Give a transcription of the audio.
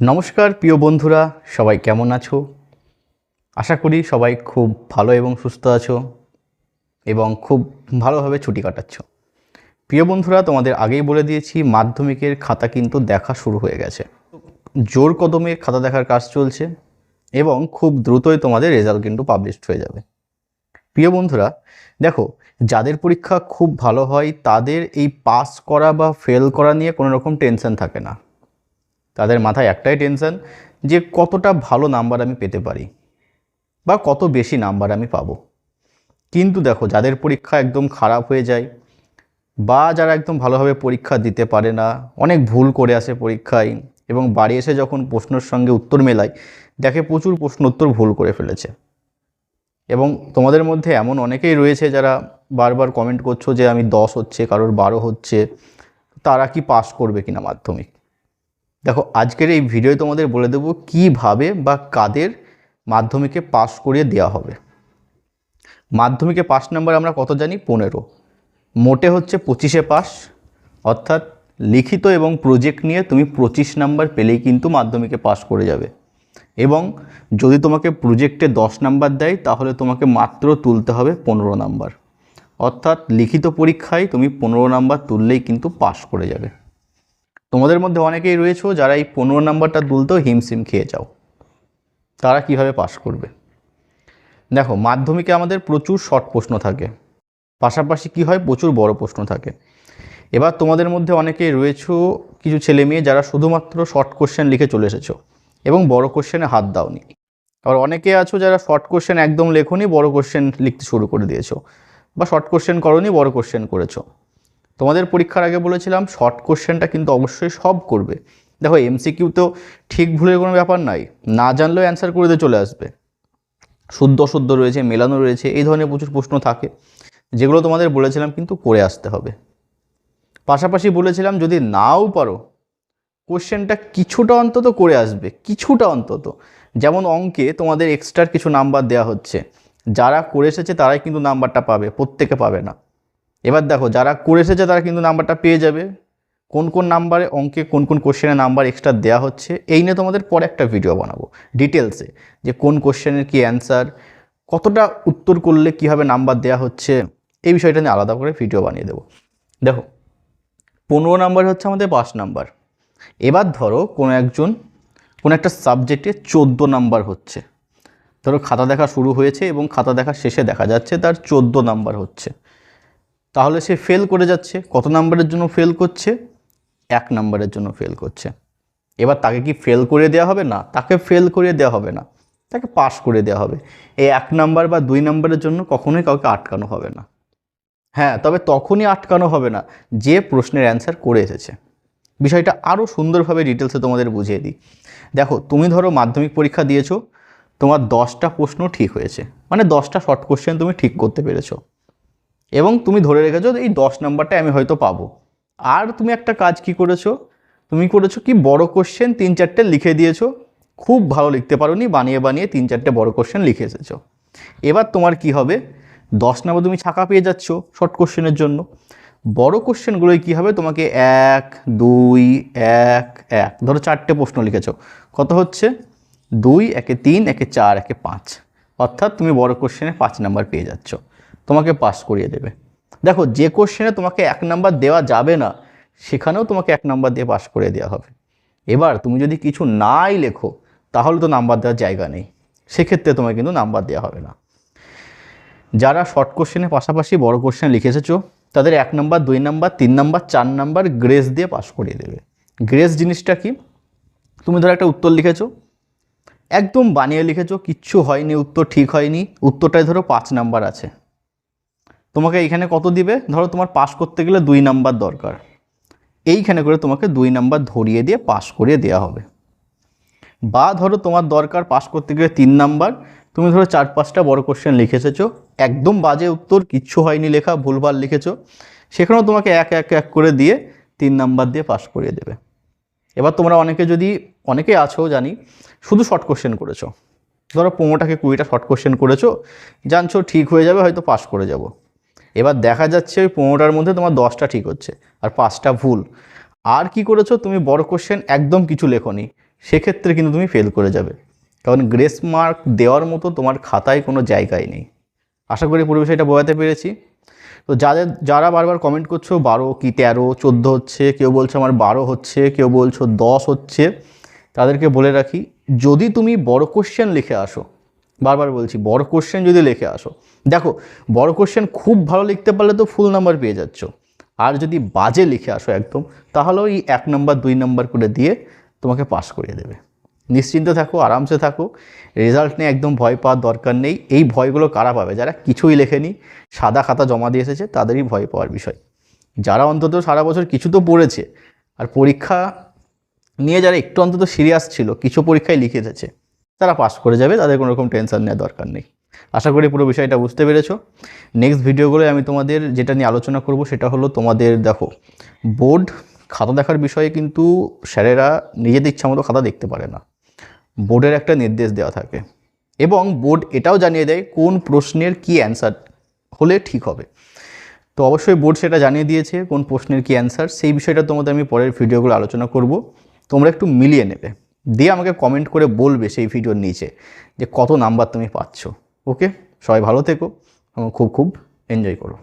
নমস্কার, প্রিয় বন্ধুরা, সবাই কেমন আছো? আশা করি সবাই খুব ভালো এবং সুস্থ আছো এবং খুব ভালোভাবে ছুটি কাটাচ্ছ। প্রিয় বন্ধুরা, তোমাদের আগেই বলে দিয়েছি, মাধ্যমিকের খাতা কিন্তু দেখা শুরু হয়ে গেছে। জোর কদমে খাতা দেখার কাজ চলছে এবং খুব দ্রুতই তোমাদের রেজাল্ট কিন্তু পাবলিশড হয়ে যাবে। প্রিয় বন্ধুরা, দেখো, যাদের পরীক্ষা খুব ভালো হয়, তাদের এই পাস করা বা ফেল করা নিয়ে কোনো রকম টেনশন থাকে না। তাদের মাথায় একটাই টেনশন যে কতটা ভালো নাম্বার আমি পেতে পারি বা কত বেশি নাম্বার আমি পাবো। কিন্তু দেখো, যাদের পরীক্ষা একদম খারাপ হয়ে যায় বা যারা একদম ভালোভাবে পরীক্ষা দিতে পারে না, অনেক ভুল করে আসে পরীক্ষায় এবং বাড়ি এসে যখন প্রশ্নের সঙ্গে উত্তর মেলায়, দেখে প্রচুর প্রশ্ন উত্তর ভুল করে ফেলেছে। এবং তোমাদের মধ্যে এমন অনেকেই রয়েছে যারা বারবার কমেন্ট করছ যে আমি দশ হচ্ছে, কারোর বারো হচ্ছে, তারা কি পাস করবে কিনা মাধ্যমিক? দেখো, আজকের এই ভিডিও তোমাদের বলে দেবো কীভাবে বা কাদের মাধ্যমিকে পাস করিয়ে দেওয়া হবে। মাধ্যমিকে পাস নাম্বার আমরা কত জানি? পনেরো। মোটে হচ্ছে পঁচিশে পাস অর্থাৎ লিখিত এবং প্রজেক্ট নিয়ে তুমি পঁচিশ নাম্বার পেলেই কিন্তু মাধ্যমিকে পাস করে যাবে। এবং যদি তোমাকে প্রজেক্টে দশ নাম্বার দেয়, তাহলে তোমাকে মাত্র তুলতে হবে পনেরো নাম্বার। অর্থাৎ লিখিত পরীক্ষায় তুমি পনেরো নাম্বার তুললেই কিন্তু পাস করে যাবে। তোমাদের মধ্যে অনেকেই রয়েছে যারা এই পনেরো নাম্বারটা তুলতেও হিমসিম খেয়ে যাও। তারা কীভাবে পাশ করবে? দেখো, মাধ্যমিকে আমাদের প্রচুর শর্ট প্রশ্ন থাকে। পাশাপাশি কি হয়? প্রচুর বড় প্রশ্ন থাকে। এবার তোমাদের মধ্যে অনেকেই রয়েছে, কিছু ছেলে মেয়ে যারা শুধুমাত্র শর্ট কোশ্চেন লিখে চলে এসেছ এবং বড় কোশ্চেনে হাত দাওনি। আবার অনেকে আছো যারা শর্ট কোশ্চেন একদম লেখনি, বড় কোশ্চেন লিখতে শুরু করে দিয়েছ বা শর্ট কোশ্চেন করনি, বড় কোশ্চেন করেছ। তোমাদের পরীক্ষার আগে বলেছিলাম শর্ট কোশ্চেনটা কিন্তু অবশ্যই সব করবে। দেখো এমসিকিউ তো ঠিক ভুলের কোনো ব্যাপার নাই, না জানলেও অ্যান্সার করে দিয়ে চলে আসবে। শুদ্ধ শুদ্ধ রয়েছে, মেলানো রয়েছে, এই ধরনের প্রচুর প্রশ্ন থাকে। যেগুলো তোমাদের বলেছিলাম কিন্তু করে আসতে হবে। পাশাপাশি বলেছিলাম, যদি নাও পারো কোশ্চেনটা কিছুটা অন্তত করে আসবে, কিছুটা অন্তত। যেমন অঙ্কে তোমাদের এক্সট্রার কিছু নাম্বার দেওয়া হচ্ছে। যারা করে এসেছে, তারাই কিন্তু নাম্বারটা পাবে, প্রত্যেকে পাবে না। এবার দেখো, যারা করে এসেছে তারা কিন্তু নাম্বারটা পেয়ে যাবে। কোন কোন নাম্বারে, অঙ্কে কোন কোন কোশ্চেনের নাম্বার এক্সট্রা দেওয়া হচ্ছে, এই নিয়ে তোমাদের পরে একটা ভিডিও বানাবো ডিটেলসে যে কোন কোশ্চেনের কি অ্যান্সার কতটা উত্তর করলে কীভাবে নাম্বার দেওয়া হচ্ছে, এই বিষয়টা নিয়ে আলাদা করে ভিডিও বানিয়ে দেবো। দেখো, পনেরো নাম্বার হচ্ছে আমাদের পাঁচ নাম্বার। এবার ধরো কোনো একজন, কোনো একটা সাবজেক্টে চোদ্দ নাম্বার হচ্ছে। ধরো খাতা দেখা শুরু হয়েছে এবং খাতা দেখা শেষে দেখা যাচ্ছে তার চোদ্দ নাম্বার হচ্ছে। তাহলে সে ফেল করে যাচ্ছে। কত নাম্বারের জন্য ফেল করছে? এক নাম্বারের জন্য ফেল করছে। এবার তাকে কি ফেল করে দেওয়া হবে? না, তাকে ফেল করে দেওয়া হবে না। তাকে পাস করে দেওয়া হবে। এই এক নাম্বার বা দুই নাম্বারের জন্য কখনোই কাউকে আটকানো হবে না। হ্যাঁ তবে তখনই আটকানো হবে না, যে প্রশ্নের অ্যান্সার করে এসেছে। বিষয়টা আরও সুন্দরভাবে ডিটেলসে তোমাদের বুঝিয়ে দিই। দেখো, তুমি ধরো মাধ্যমিক পরীক্ষা দিয়েছ, তোমার দশটা প্রশ্ন ঠিক হয়েছে। মানে দশটা শর্ট কোশ্চেন তুমি ঠিক করতে পেরেছ। এবং তুমি ধরে রেখেছো এই দশ নাম্বারটা আমি হয়তো পাবো। আর তুমি একটা কাজ কি করেছ? তুমি করেছ কি বড় কোশ্চেন তিন চারটে লিখে দিয়েছ। খুব ভালো লিখতে পারোনি, বানিয়ে বানিয়ে তিন চারটে বড় কোশ্চেন লিখে এসেছ। এবার তোমার কি হবে? দশ নাম্বার তুমি ছাকা পেয়ে যাচ্ছ শর্ট কোশ্চেনের জন্য। বড় কোশ্চেনগুলোই কী হবে? তোমাকে এক, দুই, এক এক, ধরো চারটে প্রশ্ন লিখেছ। কত হচ্ছে? দুই, একে তিন, একে চার, একে পাঁচ। অর্থাৎ তুমি বড় কোশ্চেনে পাঁচ নাম্বার পেয়ে যাচ্ছ। তোমাকে পাস করিয়ে দেবে। দেখো, যে কোশ্চেনে তোমাকে এক নাম্বার দেওয়া যাবে না, সেখানেও তোমাকে এক নাম্বার দিয়ে পাস করে দেওয়া হবে। এবার তুমি যদি কিছু নাই লেখো, তাহলে তো নাম্বার দেওয়ার জায়গা নেই। সেক্ষেত্রে তোমাকে কিন্তু নাম্বার দেওয়া হবে না। যারা শর্ট কোশ্চেনের পাশাপাশি বড় কোশ্চেন লিখে এসেছ তাদের এক নাম্বার দুই নাম্বার তিন নাম্বার চার নাম্বার গ্রেস দিয়ে পাস করিয়ে দেবে। গ্রেস জিনিসটা কি? তুমি ধরো একটা উত্তর লিখেছো, একদম বানিয়ে লিখেছো, কিচ্ছু হয়নি, উত্তর ঠিক হয়নি উত্তরটাই ধরো পাঁচ নাম্বার আছে। তোমাকে এইখানে কত দিবে? ধরো তোমার পাস করতে গেলে দুই নাম্বার দরকার। এইখানে করে তোমাকে দুই নাম্বার ধরিয়ে দিয়ে পাস করিয়ে দেওয়া হবে। বা ধরো তোমার দরকার পাস করতে গেলে তিন নাম্বার তুমি ধরো চার পাঁচটা বড় কোশ্চেন লিখে এসেছ একদম বাজে উত্তর, কিচ্ছু হয়নি লেখা, ভুলভাল লিখেছো, সেখানেও তোমাকে এক এক এক করে দিয়ে তিন নাম্বার দিয়ে পাস করিয়ে দেবে। এবার তোমরা অনেকে যদি, অনেকে আছো জানি, শুধু শর্ট কোশ্চেন করেছ। ধরো পনেরোটাকে কুড়িটা শর্ট কোশ্চেন করেছ, জানছো ঠিক হয়ে যাবে, হয়তো পাস করে যাব। এবার দেখা যাচ্ছে ওই পনেরোটার মধ্যে তোমার দশটা ঠিক হচ্ছে আর পাঁচটা ভুল। আর কি করেছ? তুমি বড় কোশ্চেন একদম কিছু লেখনি। সেক্ষেত্রে কিন্তু তুমি ফেল করে যাবে। কারণ গ্রেস মার্ক দেওয়ার মতো তোমার খাতায় কোনো জায়গায় নেই। আশা করি পুরো বিষয়টা বোঝাতে পেরেছি। তো যাদের, যারা বারবার কমেন্ট করছ, বারো কি তেরো, চোদ্দ হচ্ছে, কেউ বলছো আমার বারো হচ্ছে, কেউ বলছো দশ হচ্ছে, তাদেরকে বলে রাখি, যদি তুমি বড় কোশ্চেন লিখে আসো বারবার বলছি, বড় কোশ্চেন যদি লিখে আসো। দেখো, বড় কোশ্চেন খুব ভালো লিখতে পারলে তো ফুল নাম্বার পেয়ে যাচ্ছ। আর যদি বাজে লিখে আসো একদম, তাহলে ওই এক নম্বর দুই নম্বর করে দিয়ে তোমাকে পাস করিয়ে দেবে। নিশ্চিন্ত থাকো, আরামসে থাকো। রেজাল্ট নিয়ে একদম ভয় পাওয়ার দরকার নেই। এই ভয়গুলো কারা পাবে? যারা কিছুই লেখেনি, সাদা খাতা জমা দিয়ে এসেছে, তাদেরই ভয় পাওয়ার বিষয়। যারা অন্তত সারা বছর কিছু তো পড়েছে, আর পরীক্ষা নিয়ে যারা একটু অন্তত সিরিয়াস ছিল, কিছু পরীক্ষায় লিখে এসেছে তারা পাস করে যাবে, তাদের কোনো রকম টেনশন নেওয়ার দরকার নেই। আশা করি পুরো বিষয়টা বুঝতে পেরেছ। নেক্সট ভিডিওগুলোয় আমি তোমাদের যেটা নিয়ে আলোচনা করব, সেটা হলো তোমাদের দেখো বোর্ড খাতা দেখার বিষয়ে কিন্তু স্যারেরা নিজেদের ইচ্ছা মতো খাতা দেখতে পারে না। বোর্ডের একটা নির্দেশ দেওয়া থাকে এবং বোর্ড এটাও জানিয়ে দেয় কোন প্রশ্নের কী অ্যান্সার হলে ঠিক হবে। তো অবশ্যই বোর্ড সেটা জানিয়ে দিয়েছে কোন প্রশ্নের কী অ্যান্সার সেই বিষয়টা তোমাদের আমি পরের ভিডিওগুলো আলোচনা করব। তোমরা একটু মিলিয়ে নেবে। দিয়ে আমাকে কমেন্ট করে বলবে সেই ভিডিওর নিচে যে কত নাম্বার তুমি পাচ্ছ ওকে সবাই ভালো থেকো এবং খুব খুব এনজয় করো।